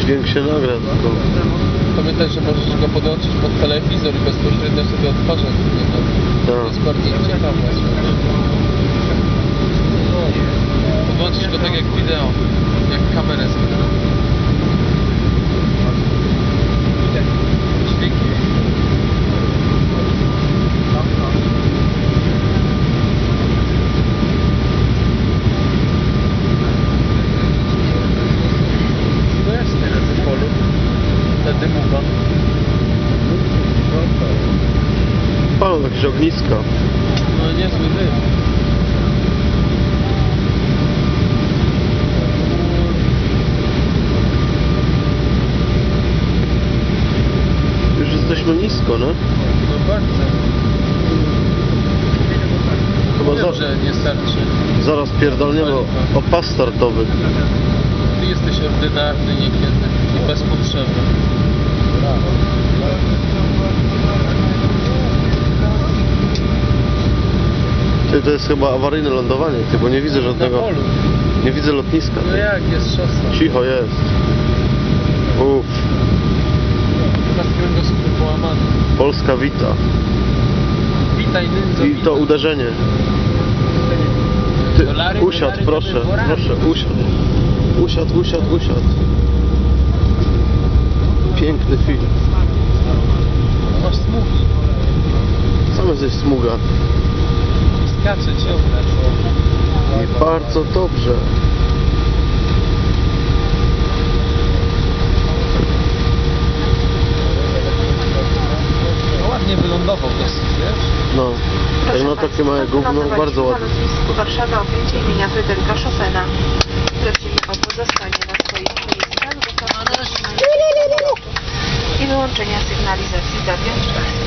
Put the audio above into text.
Dźwięk się nagra tylko. Pamiętaj, że możesz go podłączyć pod telewizor i bezpośrednio sobie odtwarzać z niego. To Tak. jest bardzo ciekawe. No, podłączyć go tak jak wideo, jak kamerę sobie. Dźwięki. No jest tyle w polu. Ta dymuwa. Palą jakieś ogniska. No niezły dym. Już jesteśmy nisko, no? No bardzo. Chyba Wiem, za, że nie starczy. zaraz pierdolniemy o, o pas startowy. Ty jesteś ordynarny niekiedy i bez potrzeby. Ty, to jest chyba awaryjne lądowanie, ty, bo nie widzę Na żadnego... polu. Nie widzę lotniska. No jak jest szosa? Cicho jest. Uff, Chyba. Polska wita. Witaj Nędzo, I to uderzenie. Ty, Dolary, usiadł, dolary, proszę, proszę, usiadł. Usiadł, usiadł, usiadł. Piękny film. Masz smugi. Sam jesteś smuga. Skacze ciągle. I bardzo dobrze. No ładnie wylądował dosyć, wiesz? No, jak na takie małe gówno, bardzo Na ładnie. lotnisku Warszawa objęcie imienia Fryderyka Chopina. Prosimy o pozostanie na swoich miejscach do samego i wyłączenia sygnalizacji zawieszenia.